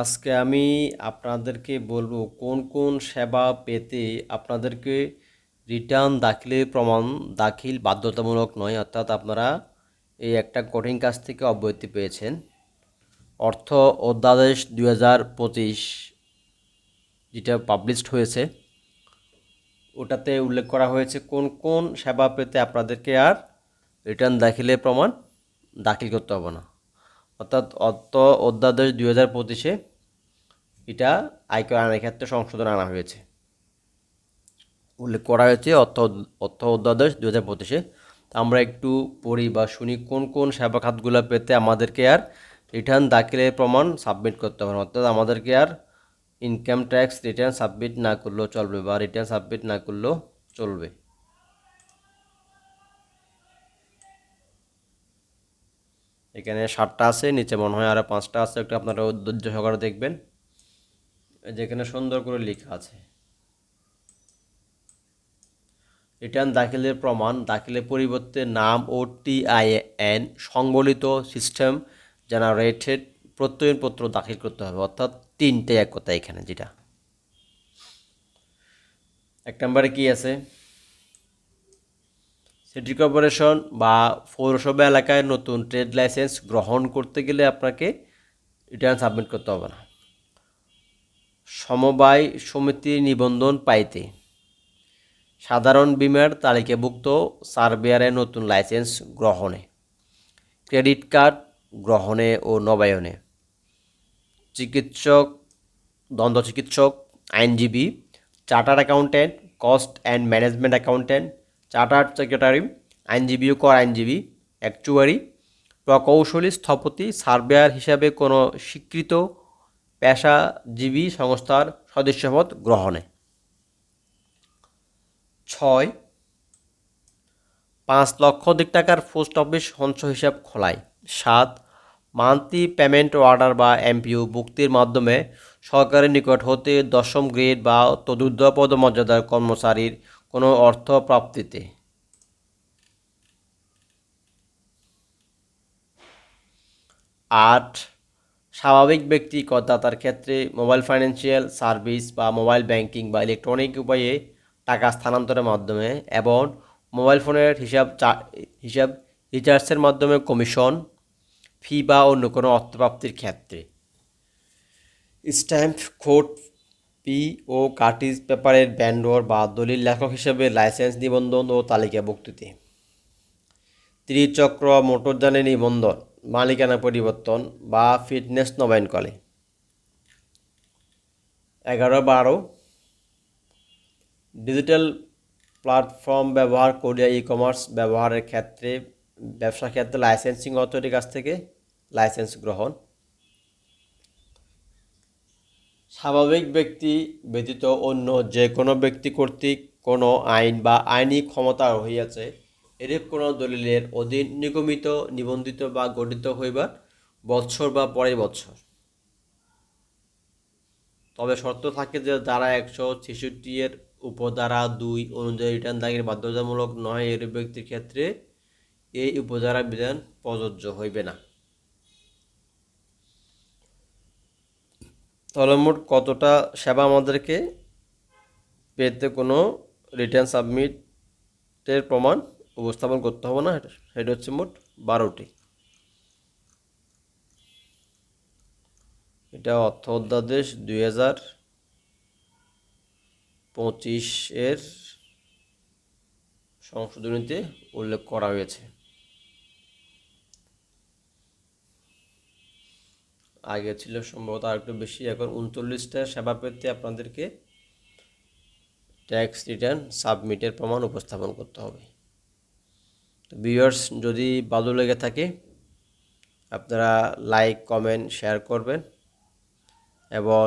আজকে আমি আপনাদেরকে বলব কোন কোন সেবা পেতে আপনাদেরকে রিটার্ন দাখিলের প্রমাণ, দাখিল বাধ্যতামূলক নয়, অর্থাৎ আপনারা এই একটা কঠিন কাজ থেকে অব্যাহতি পেয়েছেন। অর্থ অধ্যাদেশ দুই হাজার পঁচিশ যেটা পাবলিশড হয়েছে, ওটাতে উল্লেখ করা হয়েছে কোন কোন সেবা পেতে আপনাদেরকে আর রিটার্ন দাখিলের প্রমাণ দাখিল করতে হবে না। অর্থাৎ অর্থ অধ্যাদেশ দুই হাজার পঁচিশে এটা আয়কর আইনের ক্ষেত্রে সংশোধন আনা হয়েছে। উল্লেখ করা হয়েছে অর্থ অর্থ অধ্যাদেশ দুই হাজার পঁচিশে। আমরা একটু পড়ি বা শুনি কোন কোন সেবা খাতগুলো পেতে আমাদেরকে আর রিটার্ন দাখিলের প্রমাণ সাবমিট করতে হবে। অর্থাৎ আমাদেরকে আর ইনকাম ট্যাক্স রিটার্ন সাবমিট না করলেও চলবে বা রিটার্ন সাবমিট না করলেও চলবে। এখানে সাতটা আছে, নিচে মনে হয় আরও পাঁচটা আছে, একটু আপনারা ধৈর্য সহকারে দেখবেন। যেখানে সুন্দর করে লেখা আছে। রিটার্ন দাখিলের প্রমাণ, দাখিলের পরিবর্তে নাম ও টিআইএন সংবলিত সিস্টেম জেনারেটেড প্রত্যয়নপত্র দাখিল করতে হবে, অর্থাৎ তিনটে এক কথা এখানে যেটা। এক নম্বরে কি আছে? সিটি কর্পোরেশন বা পৌরসভা এলাকায় নতুন ট্রেড লাইসেন্স গ্রহণ করতে গেলে আপনাকে রিটার্ন সাবমিট করতে হবে না। সমবায় সমিতি নিবন্ধন পাইতে। সাধারণ বিমার তালিকাভুক্ত সার্ভেয়ারের নতুন লাইসেন্স গ্রহণে। ক্রেডিট কার্ড গ্রহণে ও নবায়নে। চিকিৎসক দ্বন্দ্ব চিকিৎসক আইনজীবী, chartered accountant, cost and management accountant chartered secretary আইনজীবী কর আইনজীবী অ্যাকচুয়ারি প্রকৌশলী স্থপতি, সার্ভেয়ার হিসাবে কোনো স্বীকৃত পেশাজীবী সংস্থার সদস্যপদ গ্রহণে। ছয়, পাঁচ লক্ষ অধিক টাকার পোস্ট অফিস সঞ্চয় হিসাব খোলায় সাত, মান্থলি পেমেন্ট অর্ডার বা এমপিউ ভুক্তির মাধ্যমে সরকারের নিকট হতে দশম গ্রেড বা তদুর্ধ পদমর্যাদার কর্মচারীর কোনো অর্থ প্রাপ্তিতে। আট, স্বাভাবিক ব্যক্তি করদাতার ক্ষেত্রে মোবাইল ফাইন্যান্সিয়াল সার্ভিস বা মোবাইল ব্যাংকিং বা ইলেকট্রনিক উপায়ে টাকা স্থানান্তরের মাধ্যমে এবং মোবাইল ফোনের হিসাব হিসাব রিচার্জের মাধ্যমে কমিশন, ফি বা অন্য কোনো অর্থপ্রাপ্তির ক্ষেত্রে। Stamp code P O cartridge পেপারের ব্যান্ডর বা দলিল লেখক হিসেবে লাইসেন্স নিবন্ধন ও তালিকাভুক্তিতে। ত্রিচক্র মোটরযানের নিবন্ধন, মালিকানা পরিবর্তন বা ফিটনেস নবায়ন করে এগারো বারো, ডিজিটাল প্ল্যাটফর্ম ব্যবহার করিয়া ই কমার্স ব্যবহারের ক্ষেত্রে ব্যবসা ক্ষেত্রে লাইসেন্সিং অথরিটির কাছ থেকে লাইসেন্স গ্রহণ। স্বাভাবিক ব্যক্তি ব্যতীত অন্য যে কোনো ব্যক্তি কর্তৃক কোনো আইন বা আইনি ক্ষমতা রহিয়াছে, এরূপ কোনো দলিলের অধীন নিগমিত, নিবন্ধিত বা গঠিত হইবার বৎসর বা পরের বৎসর। তবে শর্ত থাকে যে ধারা একশো ছেষট্টি এর উপধারা দুই অনুযায়ী রিটার্ন দাখিল বাধ্যতামূলক নয় এরূপ ব্যক্তির ক্ষেত্রে এই উপধারা বিধান প্রযোজ্য হইবে না। তাহলে মোট কতটা সেবা আমাদেরকে পেতে কোনো রিটার্ন সাবমিটের প্রমাণ উপস্থাপন করতে হবে না? সেটা হচ্ছে মোট বারোটি। এটা অর্থ অধ্যাদেশ দুই হাজার পঁচিশের সংশোধনীতে উল্লেখ করা হয়েছে। আগে ছিল সম্ভবত আর একটু বেশি। এখন উনচল্লিশটা সেবা পেতে আপনাদেরকে ট্যাক্স রিটার্ন সাবমিটের প্রমাণ উপস্থাপন করতে হবে। তো ভিউয়ার্স যদি ভালো লেগে থাকে, আপনারা লাইক কমেন্ট শেয়ার করবেন এবং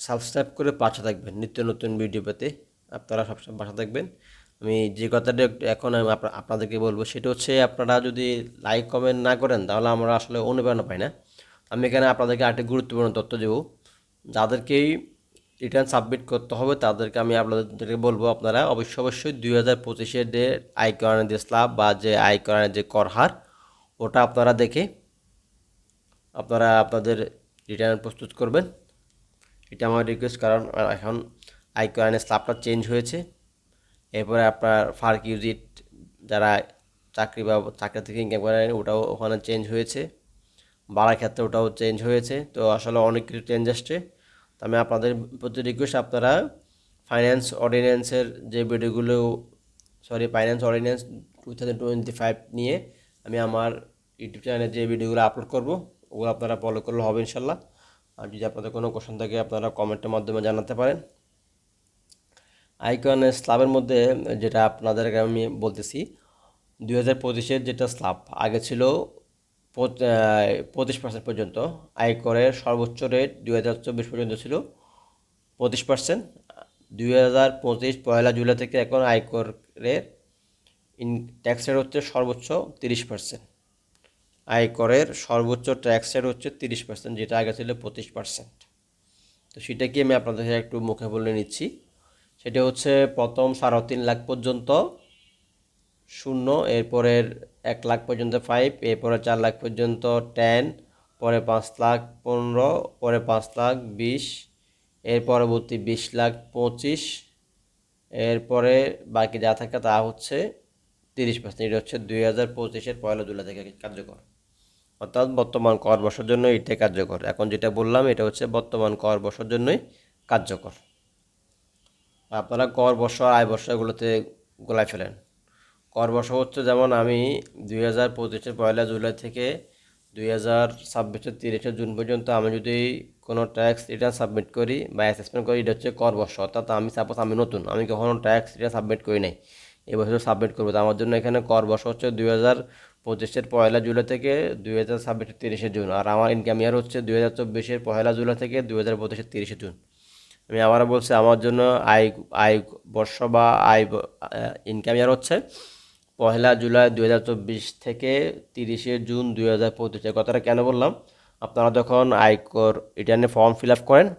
সাবস্ক্রাইব করে পাশে থাকবেন। নিত্য নতুন ভিডিও পেতে আপনারা সবসময় পাশে থাকবেন। আমি যে কথাটা এখন আমি আপনাদেরকে বলব, সেটা হচ্ছে আপনারা যদি লাইক কমেন্ট না করেন, তাহলে আমরা আসলে অনুপ্রেরণা পাই না। আমি এখানে আপনাদেরকে আরেকটি গুরুত্বপূর্ণ তথ্য দেবো। যাদেরকেই রিটার্ন সাবমিট করতে হবে, তাদেরকে আমি আপনাদেরকে বলব আপনারা, অবশ্যই অবশ্যই দুই হাজার পঁচিশের যে করানের যে স্ল্যাব বা যে আয় করানের যে কর হার, ওটা আপনারা দেখে আপনারা আপনাদের রিটার্ন প্রস্তুত করবেন। এটা আমার রিকোয়েস্ট কারণ এখন আয় করানের স্ল্যাবটা চেঞ্জ হয়েছে। এরপরে আপনার ফার্ক ইউজিট যারা চাকরি বা চাকরি থেকে ইনকাম করেন ওটাও ওখানে চেঞ্জ হয়েছে। বাড়ার ক্ষেত্রে ওটাও চেঞ্জ হয়েছে। তো আসলে অনেক কিছু চেঞ্জ আসছে। তো আমি আপনাদের প্রতি রিকোয়েস্ট আপনারা ফাইন্যান্স অর্ডিন্যান্সের যে ভিডিওগুলো sorry finance ordinance two thousand twenty five নিয়ে আমি আমার ইউটিউব চ্যানেলে যে ভিডিওগুলো আপলোড করব, ওগুলো আপনারা ফলো করলে হবে ইনশাল্লাহ। আর যদি আপনাদের কোনো কোশ্চেন থাকে, আপনারা কমেন্টের মাধ্যমে জানাতে পারেন। আইকন স্ল্যাবের মধ্যে যেটা আপনাদেরকে আমি বলতেছি, দুই হাজার পঁচিশের যেটা স্ল্যাব আগে ছিল পঁচিশ পার্সেন্ট পর্যন্ত। আয়করের সর্বোচ্চ রেট দুই হাজার চব্বিশ পর্যন্ত ছিল পঁচিশ পার্সেন্ট দুই হাজার পঁচিশ পয়লা জুলাই থেকে এখন আয়করের ইন ট্যাক্স রেট হচ্ছে সর্বোচ্চ তিরিশ পার্সেন্ট আয়করের সর্বোচ্চ ট্যাক্স রেট হচ্ছে তিরিশ পার্সেন্ট যেটা আগে ছিল পঁচিশ পার্সেন্ট তো সেটাকে আমি আপনাদের একটু মুখে বলে নিচ্ছি। সেটা হচ্ছে প্রথম সাড়ে তিন লাখ পর্যন্ত, শূন্য, এরপরের এক লাখ পর্যন্ত ফাইভ এরপরে চার লাখ পর্যন্ত টেন পরে পাঁচ লাখ পনেরো, পরে পাঁচ লাখ বিশ, এর পরবর্তী বিশ লাখ পঁচিশ, এরপরে বাকি যা থাকে তা হচ্ছে তিরিশ পার্সেন্ট এটা হচ্ছে দুই হাজার পঁচিশের পয়লা জুলাই থেকে কার্যকর। অর্থাৎ বর্তমান কর বর্ষের জন্য এটাই কার্যকর। এখন যেটা বললাম, এটা হচ্ছে বর্তমান কর বর্ষের জন্যই কার্যকর। আপনারা কর বর্ষ আয় বর্ষগুলোতে গোলায় ফেলেন। কর বর্ষ হচ্ছে যেমন আমি দুই হাজার পঁচিশের পয়লা জুলাই থেকে দুই হাজার ছাব্বিশের তিরিশে জুন পর্যন্ত আমি যদি কোনো ট্যাক্স রিটার্ন সাবমিট করি বা অ্যাসেসমেন্ট করি, এটা হচ্ছে কর বর্ষ। অর্থাৎ আমি সাপোজ আমি নতুন, আমি কখনো ট্যাক্স রিটার্ন সাবমিট করি নাই। এবছর সাবমিট করব। তো আমার জন্য এখানে কর বর্ষ হচ্ছে দুই হাজার পঁচিশের পয়লা জুলাই থেকে দুই হাজার ছাব্বিশের তিরিশে জুন। আর আমার ইনকাম ইয়ার হচ্ছে দুই হাজার চব্বিশের পয়লা জুলাই থেকে দুই হাজার পঁচিশের তিরিশে জুন। আমি আবারও বলছি, আমার জন্য আয় আয় বর্ষ বা আয় ইনকাম ইয়ার হচ্ছে পয়লা জুলাই দু হাজার চব্বিশ থেকে তিরিশে জুন দুই হাজার পঁচিশ। কথাটা কেন বললাম? আপনারা যখন আয়কর রিটার্নে ফর্ম ফিল আপ করেন,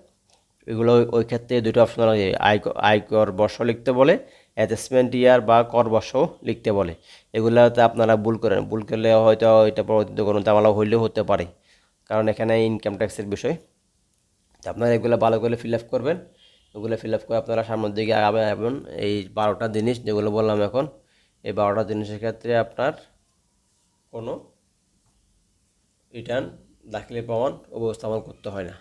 এগুলো ওই- ক্ষেত্রে দুটো অপশন লাগে। আয়কর বর্ষ লিখতে বলে অ্যাসেসমেন্ট ইয়ার বা কর বর্ষ লিখতে বলে। এগুলোতে আপনারা ভুল করেন। ভুল করলে হয়তো এটা পরবর্তীতে কোনো জামালা হইলেও হতে পারে, কারণ এখানে ইনকাম ট্যাক্সের বিষয়। আপনারা এগুলো ভালো করে ফিল আপ করবেন। ওগুলো ফিল আপ করে আপনারা সামনের দিকে আগাবেন এবং এই বারোটা জিনিস যেগুলো বললাম এখন, এই বারোটা জিনিসের ক্ষেত্রে আপনার কোনো রিটার্ন দাখিলের প্রমাণ উপস্থাপন করতে হয় না।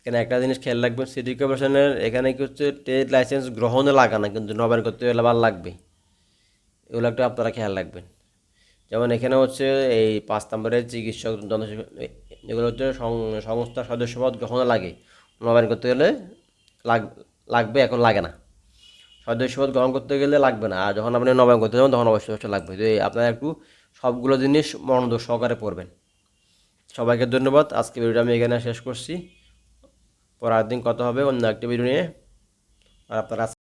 এখানে একটা জিনিস খেয়াল রাখবেন সিটি কর্পোরেশনের এখানে কি হচ্ছে ট্রেড লাইসেন্স গ্রহণে লাগা না, কিন্তু নবায়ন করতে গেলে আবার লাগবে এগুলো একটু আপনারা খেয়াল রাখবেন। যেমন এখানে হচ্ছে এই পাঁচ নম্বরের চিকিৎসক জনসেবা যেগুলো হচ্ছে সংস্থার সদস্যপদ গ্রহণে লাগে। নবায়ন করতে গেলে লাগ, লাগবে, এখন লাগে না। সদস্যপদ গ্রহণ করতে গেলে লাগবে না। আর যখন আপনি নবায়ন করতে যাবেন, তখন অবশ্যই অবশ্যই লাগবে। এই আপনারা একটু সবগুলো জিনিস মনোযোগ সহকারে পড়বেন। সবাইকে ধন্যবাদ। আজকে ভিডিওটা আমি এখানে শেষ করছি। পরের দিন কথা হবে অন্য একটি ভিডিও নিয়ে। আর আপনারা